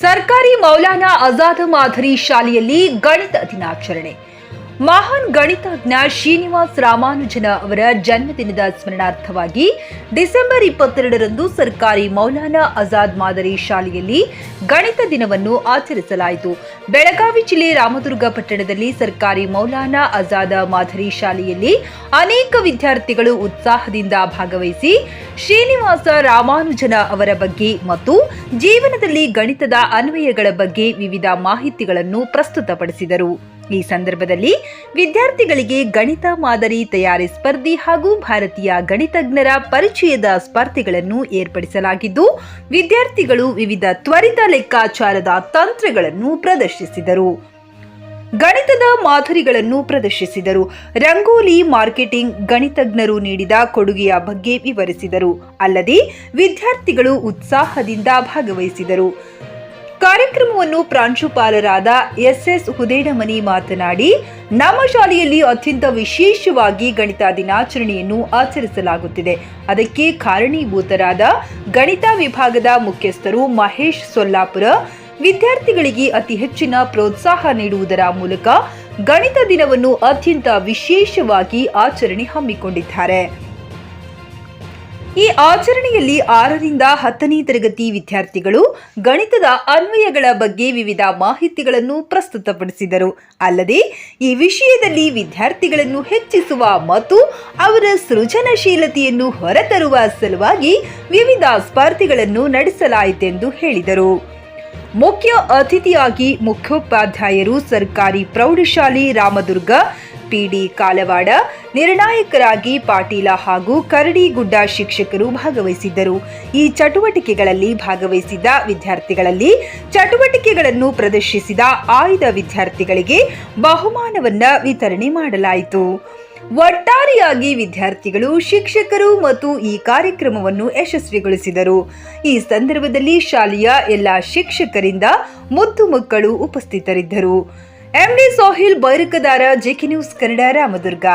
ಸರ್ಕಾರಿ ಮೌಲಾನಾ ಆಜಾದ್ ಮಾದರಿ ಶಾಲೆಯಲ್ಲಿ ಗಣಿತ ದಿನಾಚರಣೆ. ಮಹಾನ್ ಗಣಿತಜ್ಞ ಶ್ರೀನಿವಾಸ್ ರಾಮಾನುಜನ ಅವರ ಜನ್ಮದಿನದ ಸ್ಮರಣಾರ್ಥವಾಗಿ ಡಿಸೆಂಬರ್ ಇಪ್ಪತ್ತೆರಡರಂದು ಸರ್ಕಾರಿ ಮೌಲಾನಾ ಆಜಾದ್ ಮಾದರಿ ಶಾಲೆಯಲ್ಲಿ ಗಣಿತ ದಿನವನ್ನು ಆಚರಿಸಲಾಯಿತು. ಬೆಳಗಾವಿ ಜಿಲ್ಲೆ ರಾಮದುರ್ಗ ಪಟ್ಟಣದಲ್ಲಿ ಸರ್ಕಾರಿ ಮೌಲಾನಾ ಆಜಾದ ಮಾದರಿ ಶಾಲೆಯಲ್ಲಿ ಅನೇಕ ವಿದ್ಯಾರ್ಥಿಗಳು ಉತ್ಸಾಹದಿಂದ ಭಾಗವಹಿಸಿ ಶ್ರೀನಿವಾಸ ರಾಮಾನುಜನ ಅವರ ಬಗ್ಗೆ ಮತ್ತು ಜೀವನದಲ್ಲಿ ಗಣಿತದ ಅನ್ವಯಗಳ ಬಗ್ಗೆ ವಿವಿಧ ಮಾಹಿತಿಗಳನ್ನು ಪ್ರಸ್ತುತಪಡಿಸಿದರು. ಈ ಸಂದರ್ಭದಲ್ಲಿ ವಿದ್ಯಾರ್ಥಿಗಳಿಗೆ ಗಣಿತ ಮಾದರಿ ತಯಾರಿ ಸ್ಪರ್ಧೆ ಹಾಗೂ ಭಾರತೀಯ ಗಣಿತಜ್ಞರ ಪರಿಚಯದ ಸ್ಪರ್ಧೆಗಳನ್ನು ಏರ್ಪಡಿಸಲಾಗಿದ್ದು, ವಿದ್ಯಾರ್ಥಿಗಳು ವಿವಿಧ ತ್ವರಿತ ಲೆಕ್ಕಾಚಾರದ ತಂತ್ರಗಳನ್ನು ಪ್ರದರ್ಶಿಸಿದರು. ಗಣಿತದ ಮಾದರಿಗಳನ್ನು ಪ್ರದರ್ಶಿಸಿದರು. ರಂಗೋಲಿ ಮಾರ್ಕೆಟಿಂಗ್ ಗಣಿತಜ್ಞರು ನೀಡಿದ ಕೊಡುಗೆಯ ಬಗ್ಗೆ ವಿವರಿಸಿದರು. ಅಲ್ಲದೆ, ವಿದ್ಯಾರ್ಥಿಗಳು ಉತ್ಸಾಹದಿಂದ ಭಾಗವಹಿಸಿದರು. ಕಾರ್ಯಕ್ರಮವನ್ನು ಪ್ರಾಂಶುಪಾಲರಾದ ಎಸ್ ಎಸ್ ಹುದೇಡಮನಿ ಮಾತನಾಡಿ, ನಮ್ಮ ಶಾಲೆಯಲ್ಲಿ ಅತ್ಯಂತ ವಿಶೇಷವಾಗಿ ಗಣಿತ ದಿನಾಚರಣೆಯನ್ನು ಆಚರಿಸಲಾಗುತ್ತಿದೆ. ಅದಕ್ಕೆ ಕಾರಣೀಭೂತರಾದ ಗಣಿತ ವಿಭಾಗದ ಮುಖ್ಯಸ್ಥರು ಮಹೇಶ್ ಸೊಲ್ಲಾಪುರ, ವಿದ್ಯಾರ್ಥಿಗಳಿಗೆ ಅತಿ ಹೆಚ್ಚಿನ ಪ್ರೋತ್ಸಾಹ ನೀಡುವುದರ ಮೂಲಕ ಗಣಿತ ದಿನವನ್ನು ಅತ್ಯಂತ ವಿಶೇಷವಾಗಿ ಆಚರಣೆ ಹಮ್ಮಿಕೊಂಡಿದ್ದಾರೆ. ಈ ಆಚರಣೆಯಲ್ಲಿ ಆರರಿಂದ ಹತ್ತನೇ ತರಗತಿ ವಿದ್ಯಾರ್ಥಿಗಳು ಗಣಿತದ ಅನ್ವಯಗಳ ಬಗ್ಗೆ ವಿವಿಧ ಮಾಹಿತಿಗಳನ್ನು ಪ್ರಸ್ತುತಪಡಿಸಿದರು. ಅಲ್ಲದೆ, ಈ ವಿಷಯದಲ್ಲಿ ವಿದ್ಯಾರ್ಥಿಗಳನ್ನು ಹೆಚ್ಚಿಸುವ ಮತ್ತು ಅವರ ಸೃಜನಶೀಲತೆಯನ್ನು ಹೊರತರುವ ಸಲುವಾಗಿ ವಿವಿಧ ಸ್ಪರ್ಧೆಗಳನ್ನು ನಡೆಸಲಾಯಿತೆಂದು ಹೇಳಿದರು. ಮುಖ್ಯ ಅತಿಥಿಯಾಗಿ ಮುಖ್ಯೋಪಾಧ್ಯಾಯರು ಸರ್ಕಾರಿ ಪ್ರೌಢಶಾಲೆ ರಾಮದುರ್ಗ ಪಿಡಿ ಕಾಲವಾಡ ನಿರ್ಣಾಯಕರಾಗಿ ಪಾಟೀಲ ಹಾಗೂ ಕರಡಿಗುಡ್ಡ ಶಿಕ್ಷಕರು ಭಾಗವಹಿಸಿದ್ದರು. ಈ ಚಟುವಟಿಕೆಗಳಲ್ಲಿ ಭಾಗವಹಿಸಿದ್ದ ವಿದ್ಯಾರ್ಥಿಗಳಲ್ಲಿ ಚಟುವಟಿಕೆಗಳನ್ನು ಪ್ರದರ್ಶಿಸಿದ ಆಯ್ದ ವಿದ್ಯಾರ್ಥಿಗಳಿಗೆ ಬಹುಮಾನವನ್ನ ವಿತರಣೆ ಮಾಡಲಾಯಿತು. ಒಟ್ಟಾರೆಯಾಗಿ ವಿದ್ಯಾರ್ಥಿಗಳು ಶಿಕ್ಷಕರು ಮತ್ತು ಈ ಕಾರ್ಯಕ್ರಮವನ್ನು ಯಶಸ್ವಿಗೊಳಿಸಿದರು. ಈ ಸಂದರ್ಭದಲ್ಲಿ ಶಾಲೆಯ ಎಲ್ಲ ಶಿಕ್ಷಕರಿಂದ ಮುದ್ದು ಮಕ್ಕಳು ಉಪಸ್ಥಿತರಿದ್ದರು. MD Sohail Bairakdar JK news Kannada Ramdurg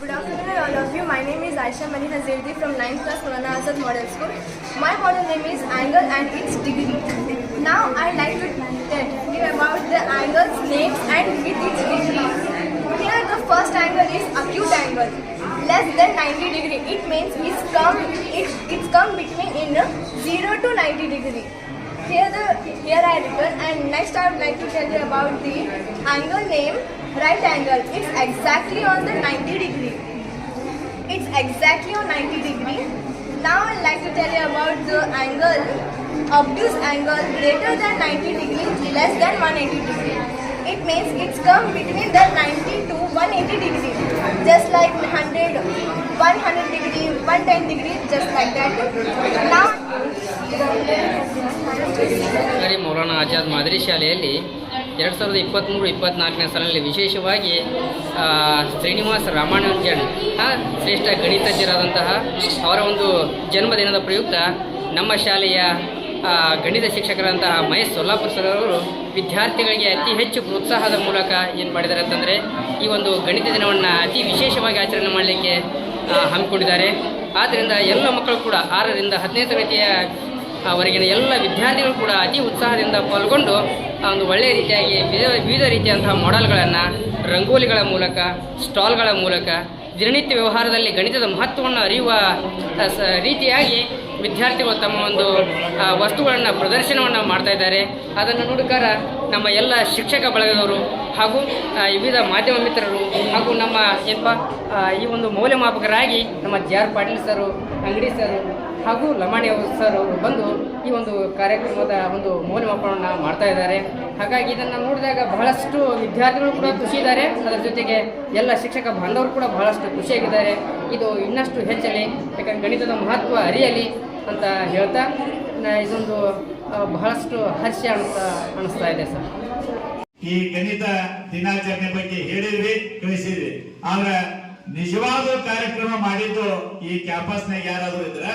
Good afternoon, all of you. My name is Aisha Mani Hazirdi from 9th class Mulana Azad Model School. My model name is angle and its degree. Now I'd like to tell you about the angles, names and with its degree. Here the first angle is acute angle, less than 90 degree. It means it's come, it, it's come between in 0 to 90 degree. Here the here I written and next I would like to tell you about the angle name right angle. It's exactly on the 90 degree. It's exactly on 90 degree. Now I'd like to tell you about the angle obtuse angle greater than 90 degree less than 180 degree. It means it's come between the 90 to 180 degree. Just like 100, 100 degree, 110 degree, just like that. ಸರ್ಕಾರಿ ಮೌಲಾನಾ ಆಜಾದ್ ಮಾದರಿ ಶಾಲೆಯಲ್ಲಿ ಎರಡು ಸಾವಿರದ ಇಪ್ಪತ್ತ್ಮೂರು ಇಪ್ಪತ್ತ್ನಾಲ್ಕನೇ ಸಾಲಿನಲ್ಲಿ ವಿಶೇಷವಾಗಿ ಶ್ರೀನಿವಾಸ ರಾಮಾನುಜನ್ ಶ್ರೇಷ್ಠ ಗಣಿತಜ್ಞರಾದಂತಹ ಅವರ ಒಂದು ಜನ್ಮದಿನದ ಪ್ರಯುಕ್ತ ನಮ್ಮ ಶಾಲೆಯ ಗಣಿತ ಶಿಕ್ಷಕರಾದಂತಹ ಮಹೇಶ್ ಸೊಲ್ಲಾಪುರ ಸರ್ ಅವರು ವಿದ್ಯಾರ್ಥಿಗಳಿಗೆ ಅತಿ ಹೆಚ್ಚು ಪ್ರೋತ್ಸಾಹದ ಮೂಲಕ ಏನು ಮಾಡಿದ್ದಾರೆ ಅಂತಂದರೆ ಈ ಒಂದು ಗಣಿತ ದಿನವನ್ನು ಅತಿ ವಿಶೇಷವಾಗಿ ಆಚರಣೆ ಮಾಡಲಿಕ್ಕೆ ಹಮ್ಮಿಕೊಂಡಿದ್ದಾರೆ. ಆದ್ದರಿಂದ ಎಲ್ಲ ಮಕ್ಕಳು ಕೂಡ ಆರರಿಂದ ಹದಿನೈದು ತರಗತಿಯ ಅವರಿಗಿನ ಎಲ್ಲ ವಿದ್ಯಾರ್ಥಿಗಳು ಕೂಡ ಅತಿ ಉತ್ಸಾಹದಿಂದ ಪಾಲ್ಗೊಂಡು ಒಂದು ಒಳ್ಳೆಯ ರೀತಿಯಾಗಿ ವಿವಿಧ ವಿವಿಧ ರೀತಿಯಂತಹ ಮಾಡೆಲ್ಗಳನ್ನು ರಂಗೋಲಿಗಳ ಮೂಲಕ, ಸ್ಟಾಲ್ಗಳ ಮೂಲಕ, ದಿನನಿತ್ಯ ವ್ಯವಹಾರದಲ್ಲಿ ಗಣಿತದ ಮಹತ್ವವನ್ನು ಅರಿಯುವ ಸ, ರೀತಿಯಾಗಿ ವಿದ್ಯಾರ್ಥಿಗಳು ತಮ್ಮ ಒಂದು ವಸ್ತುಗಳನ್ನು ಪ್ರದರ್ಶನವನ್ನು ಮಾಡ್ತಾ ಇದ್ದಾರೆ. ಅದನ್ನು ನೋಡಿಕಾರ ನಮ್ಮ ಎಲ್ಲ ಶಿಕ್ಷಕ ಬಳಗದವರು ಹಾಗೂ ವಿವಿಧ ಮಾಧ್ಯಮ ಮಿತ್ರರು ಹಾಗೂ ನಮ್ಮ ಏನಪ್ಪ ಈ ಒಂದು ಮೌಲ್ಯಮಾಪಕರಾಗಿ ನಮ್ಮ ಜಿ ಆರ್ ಪಾಟೀಲ್ ಸರು, ಅಂಗಡಿ ಸರು ಹಾಗೂ ಲಮಾಣಿ ಸರ್ ಅವರು ಬಂದು ಈ ಒಂದು ಕಾರ್ಯಕ್ರಮದ ಒಂದು ಮೌಲ್ಯಮಾಪನವನ್ನು ಮಾಡ್ತಾ ಇದ್ದಾರೆ. ಹಾಗಾಗಿ ಇದನ್ನು ನೋಡಿದಾಗ ಬಹಳಷ್ಟು ವಿದ್ಯಾರ್ಥಿಗಳು ಕೂಡ ಖುಷಿ ಇದ್ದಾರೆ. ಅದರ ಜೊತೆಗೆ ಎಲ್ಲ ಶಿಕ್ಷಕ ಬಾಂಧವರು ಕೂಡ ಬಹಳಷ್ಟು ಖುಷಿಯಾಗಿದ್ದಾರೆ ಇದು ಇನ್ನಷ್ಟು ಹೆಚ್ಚಲಿ, ಯಾಕಂದ್ರೆ ಗಣಿತದ ಮಹತ್ವ ಅರಿಯಲಿ ಅಂತ ಹೇಳ್ತಾ ಇದೊಂದು ಬಹಳಷ್ಟು ಹರ್ಷ ಅಂತ ಅನಿಸ್ತಾ ಇದೆ ಸರ್. ಈ ಗಣಿತ ದಿನಾಚರಣೆ ಬಗ್ಗೆ ಹೇಳಿದ್ವಿ ಕಳಿಸಿದ್ವಿ ಆದ್ರೆ ನಿಜವಾದ ಕಾರ್ಯಕ್ರಮ ಮಾಡಿದ್ದು ಈ ಕ್ಯಾಂಪಸ್ನಾಗ ಯಾರಾದ್ರೂ ಇದ್ರೆ?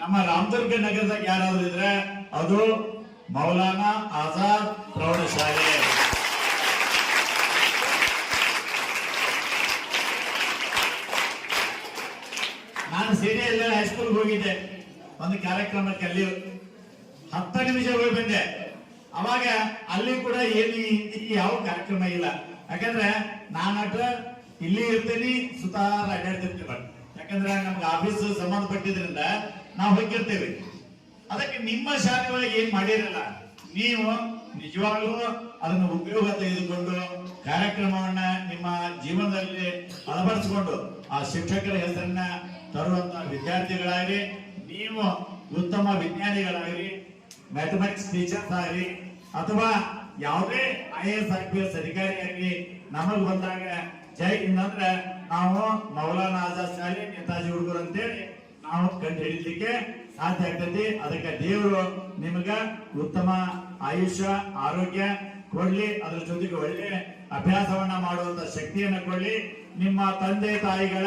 ನಮ್ಮ ರಾಮದುರ್ಗ ನಗರದಾಗ ಯಾರಾದ್ರೂ ಇದ್ರೆ ಅದು ಮೌಲಾನಾ ಆಜಾದ್ ಪ್ರೌಢಶಾಲೆ. ನಾನು ಸೀರಿಯಲ್ ಹೈಸ್ಕೂಲ್ಗೆ ಹೋಗಿದ್ದೆ. ಒಂದು ಕಾರ್ಯಕ್ರಮಕ್ಕೆ ಅಲ್ಲಿ ಹತ್ತು ನಿಮಿಷ ಹೋಗಿ ಬಂದೆ. ಅವಾಗ ಅಲ್ಲಿ ಕೂಡ ಏನು ಯಾವ ಕಾರ್ಯಕ್ರಮ ಇಲ್ಲ. ಯಾಕಂದ್ರೆ ನಾನಟ ಇಲ್ಲಿ ಇರ್ತೀನಿ ಸುತಾರ ಅಡ್ಡಾಡ್ತಿರ್ತೀವಿ ಬಟ್ ಯಾಕಂದ್ರೆ ನಮ್ಗೆ ಆಫೀಸ್ ಸಂಬಂಧಪಟ್ಟಿದ್ರಿಂದ ನಾವು ಹೋಗಿರ್ತೇವೆ. ಅದಕ್ಕೆ ನಿಮ್ಮ ಶಾಲೆ ಒಳಗೆ ಏನ್ ಮಾಡಿರಲ್ಲ, ನೀವು ನಿಜವಾಗ್ಲೂ ಅದನ್ನು ಉಪಯೋಗ ತೆಗೆದುಕೊಂಡು ಕಾರ್ಯಕ್ರಮವನ್ನ ನಿಮ್ಮ ಜೀವನದಲ್ಲಿ ಅಳವಡಿಸಿಕೊಂಡು ಆ ಶಿಕ್ಷಕರ ಹೆಸರನ್ನ ತರುವಂತ ವಿದ್ಯಾರ್ಥಿಗಳಾಗಲಿ, ನೀವು ಉತ್ತಮ ವಿಜ್ಞಾನಿಗಳಾಗಲಿ ಮ್ಯಾಥಮೆಟಿಕ್ಸ್ ಟೀಚರ್ಸ್ ಆಗಲಿ, ಅಥವಾ ಯಾವುದೇ I S I P S ಅಧಿಕಾರಿ ಆಗಲಿ, ನಮಗ್ ಬಂದಾಗ, ಜೈ, ಇನ್ನಂದ್ರೆ ನಾವು ಮೌಲಾನಾ ಆಜಾದ್ ಶಾಲೆ ನೇತಾಜಿ ಹುಡುಗರು ಅಂತೇಳಿ ನಾವು ಕಂಡು ಹಿಡಿಲಿಕ್ಕೆ ಸಾಧ್ಯ ಆಗ್ತೈತಿ ಅದಕ್ಕೆ ದೇವರು ನಿಮಗ ಉತ್ತಮ ಆಯುಷ್ಯ, ಆರೋಗ್ಯ ಕೊಡ್ಲಿ. ಅದ್ರ ಜೊತೆಗೆ ಒಳ್ಳೆ ಅಭ್ಯಾಸವನ್ನ ಮಾಡುವಂತ ಶಕ್ತಿಯನ್ನ ಕೊಡ್ಲಿ. ನಿಮ್ಮ ತಂದೆ ತಾಯಿಗಳ